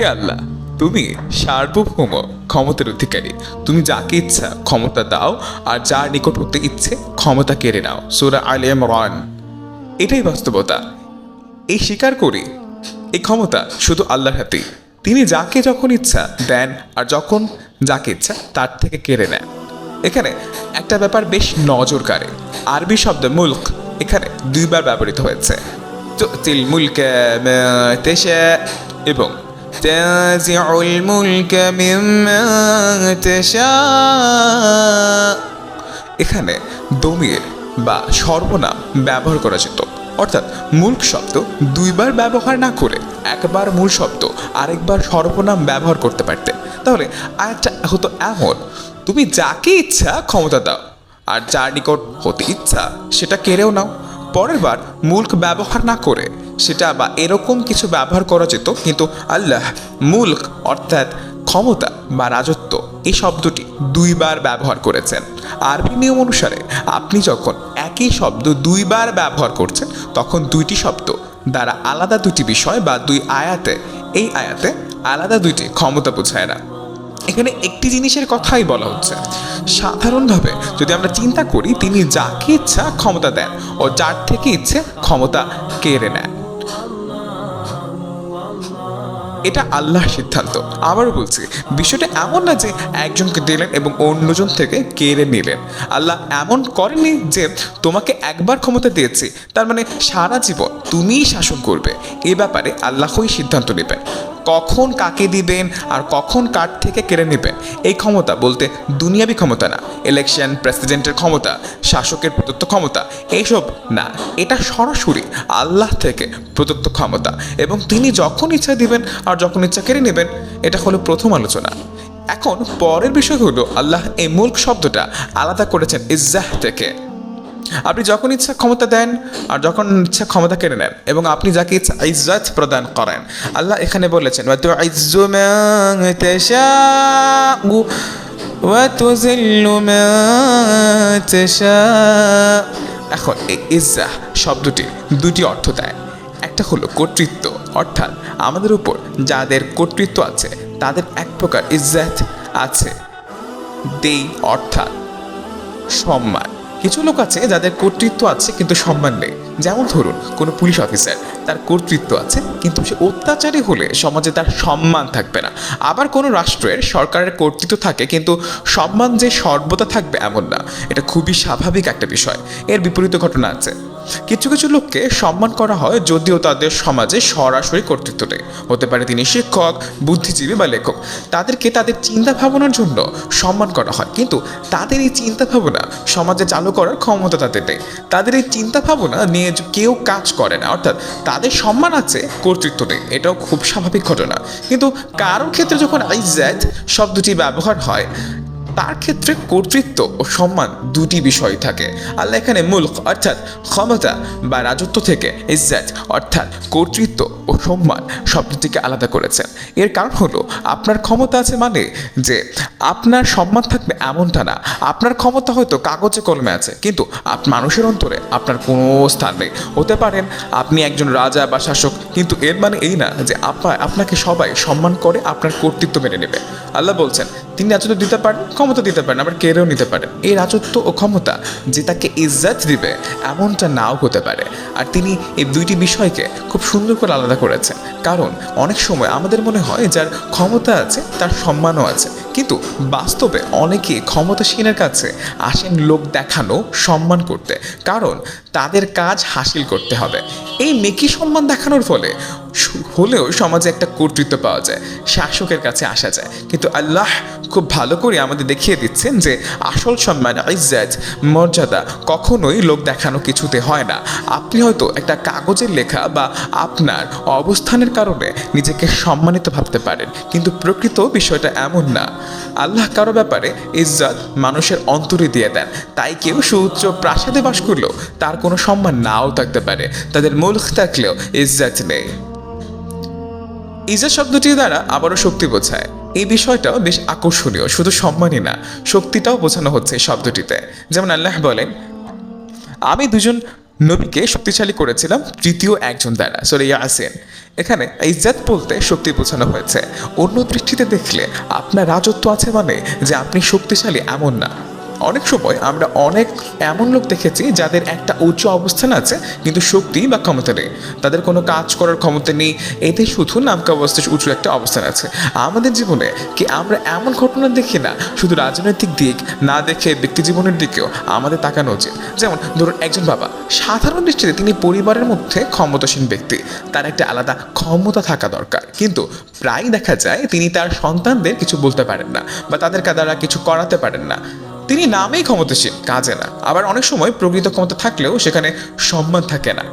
হে আল্লাহ, তুমি সার্বভৌম ক্ষমতার অধিকারী। তুমি যাকে ইচ্ছা ক্ষমতা দাও, আর যার নিকট হতে ইচ্ছে ক্ষমতা কেড়ে নাও। সুরা আল ইমরান। এটাই বাস্তবতা। এই স্বীকার করি, এই ক্ষমতা শুধু আল্লাহর হাতেই। তিনি যাকে যখন ইচ্ছা দেন, আর যখন যাকে ইচ্ছা তার থেকে কেড়ে নেন। এখানে একটা ব্যাপার বেশ নজর কাড়ে আরবি শব্দ মুলক এখানে দুইবার ব্যবহৃত হয়েছে। এবং تنزع الملك ممن تشاء এখানে দমির বা সর্বনাম ব্যবহার করা যেত অর্থাৎ মূল শব্দ দুইবার ব্যবহার না করে একবার মূল শব্দ আরেকবার সর্বনাম ব্যবহার করতে পারতে তাহলে আয়াতটা হতো এমন তুমি যাকে ইচ্ছা ক্ষমতা দাও আর যার নিকট হতে ইচ্ছা সেটা কেড়েও নাও পরের বার মুল্ক ব্যবহার না করে সেটা বা এরকম কিছু ব্যবহার করা যেত, কিন্তু আল্লাহ, মুল্ক অর্থাৎ ক্ষমতা বা রাজত্ব, এই শব্দটি দুইবার ব্যবহার করেছেন। আরবি নিয়ম অনুসারে আপনি যখন একই শব্দ দুইবার ব্যবহার করছেন, তখন দুইটি শব্দ দ্বারা আলাদা দুটি বিষয় বা দুই আয়াতে, এই আয়াতে আলাদা দুইটি ক্ষমতা বোঝায় না। এখানে একটি জিনিসের কথাই বলা হচ্ছে। সাধারণভাবে যদি আমরা চিন্তা করি, তিনি যাকে ইচ্ছা ক্ষমতা দেন ও যার থেকে ইচ্ছে ক্ষমতা কেড়ে নেন এটা আল্লাহর সিদ্ধান্ত। আবারও বলছি, বিষয়টা এমন না যে একজনকে দিলেন এবং অন্যজন থেকে কেড়ে নিলেন। আল্লাহ এমন করেনি যে তোমাকে একবার ক্ষমতা দিয়েছি, তার মানে সারা জীবন তুমিই শাসন করবে। এ ব্যাপারে আল্লাহই সিদ্ধান্ত নেবেন। কখন কাকে দিবেন আর কখন কার থেকে কেড়ে নেবেন? এই ক্ষমতা বলতে দুনিয়াবি ক্ষমতা না ইলেকশন প্রেসিডেন্টের ক্ষমতা, শাসকের প্রদত্ত ক্ষমতা, এইসব না। এটা সরাসরি আল্লাহ থেকে প্রদত্ত ক্ষমতা। এবং তিনি যখন ইচ্ছা দিবেন আর যখন ইচ্ছা কেড়ে নেবেন, এটা হলো প্রথম আলোচনা। এখন পরের বিষয় হলো, আল্লাহ এই মুল্ক শব্দটা আলাদা করেছেন ইজ্জাহ থেকে। আপনি যখন ইচ্ছা ক্ষমতা দেন আর যখন ইচ্ছা ক্ষমতা কেড়ে নেন এবং আপনি যাকে ইচ্ছা ইজ্জত প্রদান করেন। আল্লাহ এখানে বলেছেন এখন এই ইজ্জা শব্দটি দুটি অর্থ দেয়। একটা হলো কর্তৃত্ব, অর্থাৎ আমাদের উপর যাদের কর্তৃত্ব আছে, তাদের এক প্রকার ইজ্জাত আছে। দেই অর্থাৎ সম্মান। কিছু লোক আছে যাদের কর্তৃত্ব আছে, কিন্তু সম্মান নেই। যেমন ধরুন, কোনো পুলিশ অফিসার, তার কর্তৃত্ব আছে, কিন্তু সে অত্যাচারী হলে সমাজে তার সম্মান থাকবে না। আবার কোনো রাষ্ট্রের, সরকারের কর্তৃত্ব থাকে, কিন্তু সম্মান যে সর্বদা থাকবে এমন না। এটা খুবই স্বাভাবিক একটা বিষয়। এর বিপরীত ঘটনা আছে। কিছু কিছু লোককে সম্মান করা হয় যদিও তাদের সমাজে সরাসরি কর্তৃত্ব নেই। হতে পারে তিনি শিক্ষক, বুদ্ধিজীবী বা লেখক। তাদেরকে তাদের চিন্তা ভাবনার জন্য সম্মান করা হয়। কিন্তু তাদের এই চিন্তা ভাবনা সমাজে চালু করার ক্ষমতা তাদের নেই। তাদের এই চিন্তা ভাবনা নিয়ে কেউ কাজ করে না। অর্থাৎ তাদের সম্মান আছে, কর্তৃত্ব নেই। এটাও খুব স্বাভাবিক ঘটনা। কিন্তু কারোর ক্ষেত্রে যখন আইজ্যাত শব্দটি ব্যবহার হয় তার ক্ষেত্রে কর্তৃত্ব ও সম্মান দুটি বিষয় থাকে। আল্লাহ এখানে মুল্ক অর্থাৎ ক্ষমতা বা রাজত্ব থেকে ইজ্জাত অর্থাৎ কর্তৃত্ব ও সম্মান শব্দটিকে আলাদা করেছেন এর কারণ হলো, আপনার ক্ষমতা আছে মানে যে আপনার সম্মান থাকবে এমনটা না। আপনার ক্ষমতা হয়তো কাগজে কলমে আছে, কিন্তু আপ মানুষের অন্তরে আপনার কোনো স্থান নেই। হতে পারেন আপনি একজন রাজা বা শাসক, কিন্তু এর মানে এই না যে আপা আপনাকে সবাই সম্মান করে আপনার কর্তৃত্ব মেনে নেবে। আল্লাহ বলছেন তিনি রাজত্ব দিতে পারেন, ক্ষমতা দিতে পারেন, আবার কেড়েও নিতে পারেন এই রাজত্ব ও ক্ষমতা যে তাকে ইজ্জাত দিবে, এমনটা নাও হতে পারে। আর তিনি এই দুইটি বিষয়কে খুব সুন্দর করে আলাদা করেছেন। কারণ অনেক সময় আমাদের মনে হয় যার ক্ষমতা আছে, তার সম্মানও আছে। কিন্তু বাস্তবে অনেকে ক্ষমতাসীনের কাছে আসেন লোক দেখানো, সম্মান করতে। কারণ তাদের কাজ হাসিল করতে হবে। এই মেকি সম্মান দেখানোর ফলে হলেও সমাজে একটা কর্তৃত্ব পাওয়া যায়, শাসকের কাছে আসা যায়। কিন্তু আল্লাহ খুব ভালো করে আমাদের দেখিয়ে দিচ্ছেন যে আসল সম্মান, ইজ্জাত, মর্যাদা কখনোই লোক দেখানো কিছুতে হয় না। আপনি হয়তো একটা কাগজের লেখা বা আপনার অবস্থানের কারণে নিজেকে সম্মানিত ভাবতে পারেন, কিন্তু প্রকৃত বিষয়টা এমন না। আল্লাহ কারও ব্যাপারে ইজ্জত মানুষের অন্তরে দিয়ে দেন। তাই কেউ সুউচ্চ প্রাসাদে বাস করলেও তার কোনো সম্মান নাও থাকতে পারে। তাদের মুলক থাকলেও ইজ্জত নেই। ইজা শব্দটি দ্বারা আবারও শক্তি বোঝায়। এই বিষয়টাও বেশ আকর্ষণীয়, শুধু সম্মানই না, শক্তিটাও বোঝানো হচ্ছে শব্দটিতে। যেমন আল্লাহ বলেন, আমি দুজন নবীকে শক্তিশালী করেছিলাম, তৃতীয় একজন দ্বারা। সরে ইয়াসিন। এখানে ইজ্জাত বলতে শক্তি বোঝানো হয়েছে। অন্য দৃষ্টিতে দেখলে আপনার রাজত্ব আছে মানে যে আপনি শক্তিশালী এমন না। অনেক সময় আমরা অনেক এমন লোক দেখেছি যাদের একটা উচ্চ অবস্থান আছে, কিন্তু শক্তি বা ক্ষমতা নেই। তাদের কোনো কাজ করার ক্ষমতা নেই। এতে শুধু নামকা অবস্থা উঁচু একটা অবস্থান আছে। আমাদের জীবনে কি আমরা এমন ঘটনা দেখি না? শুধু রাজনৈতিক দিক না দেখে ব্যক্তি জীবনের দিকেও আমাদের তাকানো উচিত। যেমন ধরুন একজন বাবা, সাধারণ দৃষ্টিতে তিনি পরিবারের মধ্যে ক্ষমতাসীন ব্যক্তি। তার একটা আলাদা ক্ষমতা থাকা দরকার। কিন্তু প্রায় দেখা যায় তিনি তার সন্তানদের কিছু বলতে পারেন না বা তাদের দ্বারা কিছু করাতে পারেন না। তিনি নামেই ক্ষমতাসীন কাজে না। আবার অনেক সময় প্রকৃত ক্ষমতা থাকলেও সেখানে সম্মান থাকে না।